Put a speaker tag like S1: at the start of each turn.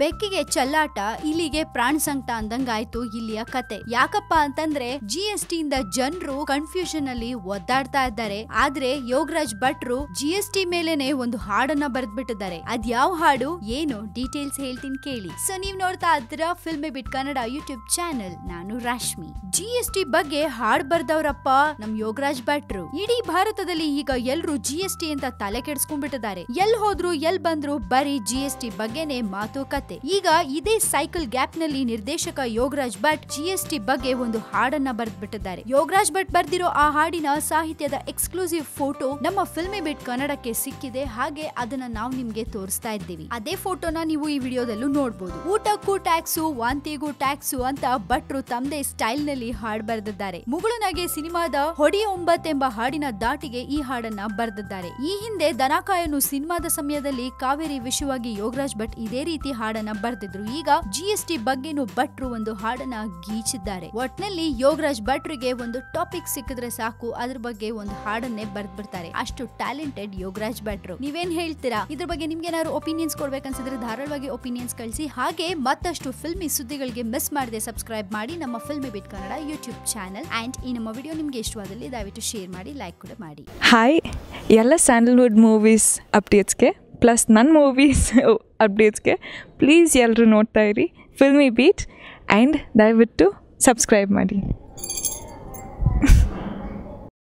S1: ಬೆಕ್ಕಿಗೆ ಚಲ್ಲಾಟ ಇಲ್ಲಿಗೆ ಪ್ರಾಣ ಸಂಕಟ ಅಂದಂಗಾಯ್ತು ಇಲ್ಲಿಯ ಕತೆ. ಯಾಕಪ್ಪ ಅಂತಂದ್ರೆ ಜಿ ಎಸ್ ಟಿ ಇಂದ ಜನರು ಕನ್ಫ್ಯೂಷನ್ ಅಲ್ಲಿ ಒದ್ದಾಡ್ತಾ ಇದ್ದಾರೆ. ಆದ್ರೆ ಯೋಗರಾಜ್ ಭಟ್ರು ಜಿ ಎಸ್ ಟಿ ಮೇಲೆನೆ ಒಂದು ಹಾಡನ್ನ ಬರೆದ್ಬಿಟ್ಟಿದ್ದಾರೆ. ಅದ್ ಯಾವ ಹಾಡು? ಏನು? ಡೀಟೇಲ್ಸ್ ಹೇಳ್ತೀನಿ ಕೇಳಿ. ಸೊ ನೀವ್ ನೋಡ್ತಾ ಇದ್ದೀರಾ Filmi Beat Kannada YouTube channel ನಾನು ರಾಶ್ಮಿ ಜಿ ಎಸ್ ಟಿ ಬಗ್ಗೆ ಹಾಡ್ ಬರ್ದವ್ರಪ್ಪ ನಮ್ ಯೋಗರಾಜ್ ಭಟ್ರು. ಇಡೀ ಭಾರತದಲ್ಲಿ ಈಗ ಎಲ್ರು ಜಿ ಎಸ್ ಟಿ ಅಂತ ತಲೆ ಕೆಡ್ಸ್ಕೊಂಡ್ಬಿಟ್ಟಿದ್ದಾರೆ. ಎಲ್ ಹೋದ್ರು, ಎಲ್ ಬಂದ್ರು ಬರೀ ಜಿ ಎಸ್ ಟಿ ಬಗ್ಗೆನೆ ಮಾತುಕತೆ ಈಗ ಇದೇ ಸೈಕಲ್ ಗ್ಯಾಪ್ನಲ್ಲಿ ನಿರ್ದೇಶಕ ಯೋಗರಾಜ್ ಭಟ್ ಜಿಎಸ್ಟಿ ಬಗ್ಗೆ ಒಂದು ಹಾಡನ್ನ ಬರೆದ್ಬಿಟ್ಟಿದ್ದಾರೆ. ಯೋಗರಾಜ್ ಭಟ್ ಬರ್ದಿರೋ ಆ ಹಾಡಿನ ಸಾಹಿತ್ಯದ ಎಕ್ಸ್ಕ್ಲೂಸಿವ್ ಫೋಟೋ ನಮ್ಮ ಫಿಲ್ಮಿ ಬಿಟ್ ಕನ್ನಡಕ್ಕೆ ಸಿಕ್ಕಿದೆ. ಹಾಗೆ ಅದನ್ನ ನಾವು ನಿಮ್ಗೆ ತೋರಿಸ್ತಾ ಇದ್ದೀವಿ. ಅದೇ ಫೋಟೋನ ನೀವು ಈ ವಿಡಿಯೋದಲ್ಲೂ ನೋಡಬಹುದು ಊಟಕ್ಕೂ ಟ್ಯಾಕ್ಸು, ವಾಂತಿಗೂ ಟ್ಯಾಕ್ಸು ಅಂತ ಭಟ್ರು ತಮ್ಮದೇ ಸ್ಟೈಲ್ನಲ್ಲಿ ಹಾಡ್ ಬರೆದಿದ್ದಾರೆ. ಮುಗುಳುನಗೆ ಸಿನಿಮಾದ ಹೊಡಿ ಒಂಬತ್ ಎಂಬ ಹಾಡಿನ ದಾಟಿಗೆ ಈ ಹಾಡನ್ನ ಬರೆದಿದ್ದಾರೆ. ಈ ಹಿಂದೆ ದನಕಾಯನು ಸಿನಿಮಾದ ಸಮಯದಲ್ಲಿ ಕಾವೇರಿ ವಿಷಯವಾಗಿ ಯೋಗರಾಜ್ ಭಟ್ ಇದೇ ರೀತಿ ಹಾಡನ್ನ ಬರ್ದಿದ್ರು. ಈಗ ಜಿ ಎಸ್ ಟಿ ಬಗ್ಗೆನೂ ಭಟ್ರು ಒಂದು ಹಾಡನ್ನ ಗೀಚಿದ್ದಾರೆ. ಒಟ್ನಲ್ಲಿ ಯೋಗರಾಜ್ ಭಟ್ರಿಗೆ ಒಂದು ಟಾಪಿಕ್ ಸಿಕ್ಕಿದ್ರೆ ಸಾಕು. ಅದ್ರ ಬಗ್ಗೆ ಒಂದು ಹಾಡನ್ನೇ ಬರ್ದ್ಬಿಡ್ತಾರೆ. ಅಷ್ಟು ಟ್ಯಾಲೆಂಟೆಡ್ ಯೋಗರಾಜ್ ಭಟ್ರು. ನೀವೇನ್ ಹೇಳ್ತೀರಾ? ಇದ್ರ ಬಗ್ಗೆ ನಿಮ್ಗೆ ಏನಾದ್ರು ಒಪಿನಿಯನ್ಸ್ ಕೊಡ್ಬೇಕನ್ಸಿದ್ರೆ ಧಾರಾಳವಾಗಿ ಒಪಿನಿಯನ್ಸ್ ಕಳಿಸಿ. ಹಾಗೆ ಮತ್ತಷ್ಟು ಫಿಲ್ಮಿ ಸುದ್ದಿಗಳಿಗೆ ಮಿಸ್ ಮಾಡದೆ ಸಬ್ಸ್ಕ್ರೈಬ್ ಮಾಡಿ ನಮ್ಮ Filmi Beat Kannada YouTube channel and ಈ ನಮ್ಮ ವಿಡಿಯೋ ನಿಮ್ಗೆ ಇಷ್ಟವಾದಲ್ಲಿ ದಯವಿಟ್ಟು ಶೇರ್ ಮಾಡಿ ಲೈಕ್ ಕೂಡ ಮಾಡಿ.
S2: ಹಾಯ್ ಎಲ್ಲ ಸ್ಯಾಂಡಲ್ವುಡ್ ಮೂವೀಸ್ ಅಪ್ಡೇಟ್ಸ್ಗೆ ಪ್ಲಸ್ ನನ್ನ ಮೂವೀಸ್ ಅಪ್ಡೇಟ್ಸ್ಗೆ ಪ್ಲೀಸ್ ಎಲ್ಲರೂ ನೋಡ್ತಾ ಇರಿ ಫಿಲ್ಮಿ ಬೀಟ್ ಆ್ಯಂಡ್ ದಯವಿಟ್ಟು ಸಬ್ಸ್ಕ್ರೈಬ್ ಮಾಡಿ